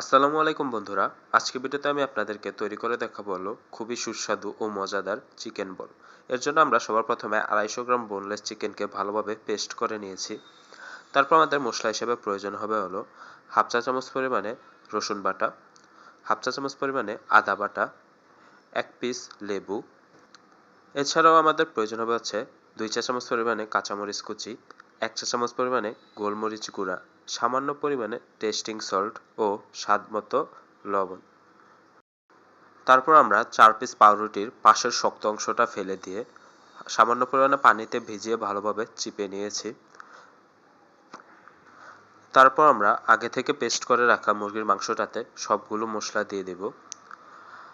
আসসালামু আলাইকুম বন্ধুরা। আজকে ভিডিওতে আমি আপনাদেরকে তৈরি করে দেখাবো হলো খুবই সুস্বাদু ও মজাদার চিকেন বল এর জন্য আমরা সবার প্রথমে আড়াইশো গ্রাম বোনলেস চিকেনকে ভালোভাবে পেস্ট করে নিয়েছি। তারপর আমাদের মশলা হিসেবে প্রয়োজন হবে হলো হাফ চা চামচ পরিমাণে রসুন বাটা, হাফ চা চামচ পরিমাণে আদা বাটা, এক পিস লেবু। এছাড়াও আমাদের প্রয়োজন হবে হচ্ছে দুই চা চামচ পরিমাণে কাঁচামরিচ কুচি, এক চা চামচ পরিমাণে গোলমরিচ গুঁড়া। সামান্য পরিমাণে টেস্টিং সল্ট ও স্বাদ মতো লবণ। তারপর আমরা চার পিস পাউরুটির পাশের শক্ত অংশটা ফেলে দিয়ে সামান্য পরিমাণে পানিতে ভিজিয়ে ভালোভাবে চিপে নিয়েছি। তারপর আমরা আগে থেকে পেস্ট করে রাখা মুরগির মাংসটাতে সবগুলো মশলা দিয়ে দেব।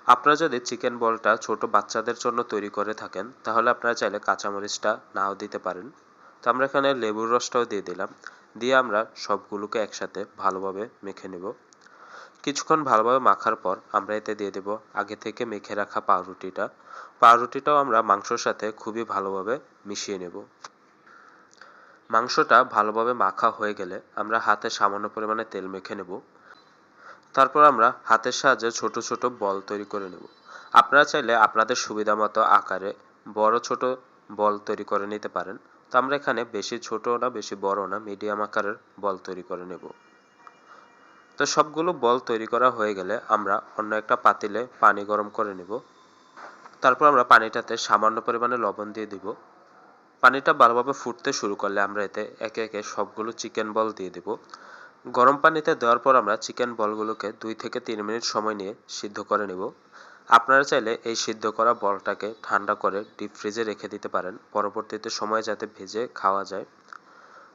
আপনারা যদি চিকেন বলটা ছোট বাচ্চাদের জন্য তৈরি করে থাকেন, তাহলে আপনারা চাইলে কাঁচামরিচটা নাও দিতে পারেন। তো আমরা এখানে লেবুর রসটাও দিয়ে দিলাম। দিয়ে আমরা সবগুলোকে একসাথে ভালোভাবে মেখে নেব। কিছুক্ষণ ভালোভাবে মাখার পর আমরা এতে দিয়ে দেব আগে থেকে মেখে রাখা পাউরুটিটা। পাউরুটিটাও আমরা মাংসর সাথে খুবই ভালোভাবে মিশিয়ে নেব। মাংসটা ভালোভাবে মাখা হয়ে গেলে আমরা হাতে সামান্য পরিমাণে তেল মেখে নেব। তারপর আমরা হাতের সাহায্যে ছোট ছোট বল তৈরি করে নেব। আপনারা চাইলে আপনাদের সুবিধা মতো আকারে বড় ছোট বল তৈরি করে নিতে পারেন। তো আমরা এখানে বেশি ছোট না, বেশি বড় না মিডিয়াম আকারের বল তৈরি করে নেব। তো সবগুলো বল তৈরি করা হয়ে গেলে আমরা অন্য একটা পাতিলে পানি গরম করে নেব। তারপর আমরা পানিটাতে সামান্য পরিমাণে লবণ দিয়ে দিব। পানিটা ভালোভাবে ফুটতে শুরু করলে আমরা এতে একে একে সবগুলো চিকেন বল দিয়ে দেব। গরম পানিতে দেওয়ার পর আমরা চিকেন বলগুলোকে দুই থেকে তিন মিনিট সময় নিয়ে সিদ্ধ করে নেব। আপনারা চাইলে এই সিদ্ধ করা বলটাকে ঠান্ডা করে ডিপ ফ্রিজে রেখে দিতে পারেন, পরবর্তীতে সময় যাতে ভেজে খাওয়া যায়।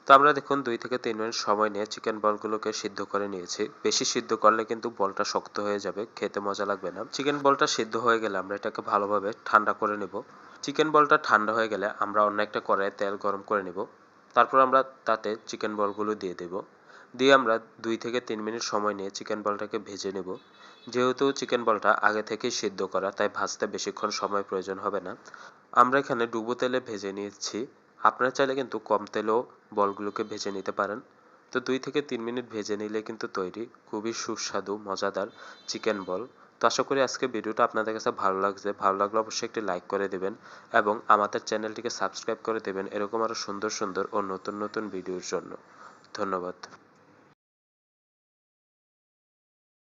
তো আমরা দেখুন দুই থেকে তিন মিনিট সময় নিয়ে চিকেন বলগুলোকে সিদ্ধ করে নিয়েছি। বেশি সিদ্ধ করলে কিন্তু বলটা শক্ত হয়ে যাবে, খেতে মজা লাগবে না। চিকেন বলটা সিদ্ধ হয়ে গেলে আমরা এটাকে ভালোভাবে ঠান্ডা করে নেব। চিকেন বলটা ঠান্ডা হয়ে গেলে আমরা অন্য একটা কড়াইয়ে তেল গরম করে নেব। তারপর আমরা তাতে চিকেন বলগুলো দিয়ে দেব। দিয়ে আমরা দুই থেকে তিন মিনিট সময় নিয়ে চিকেন বলটাকে ভেজে নেব। যেহেতু চিকেন বলটা আগে থেকেই সিদ্ধ করা, তাই ভাজতে বেশিক্ষণ সময় প্রয়োজন হবে না। আমরা এখানে ডুবো তেলে ভেজে নিচ্ছি আপনারা চাইলে কিন্তু কম তেলেও বলগুলোকে ভেজে নিতে পারেন। তো দুই থেকে তিন মিনিট ভেজে নিলে কিন্তু তৈরি খুবই সুস্বাদু, মজাদার চিকেন বল। তো আশা করি আজকে ভিডিওটা আপনাদের কাছে ভালো লাগছে। ভালো লাগলে অবশ্যই একটি লাইক করে দেবেন এবং আমাদের চ্যানেলটিকে সাবস্ক্রাইব করে দেবেন। এরকম আরও সুন্দর সুন্দর ও নতুন নতুন ভিডিওর জন্য। ধন্যবাদ।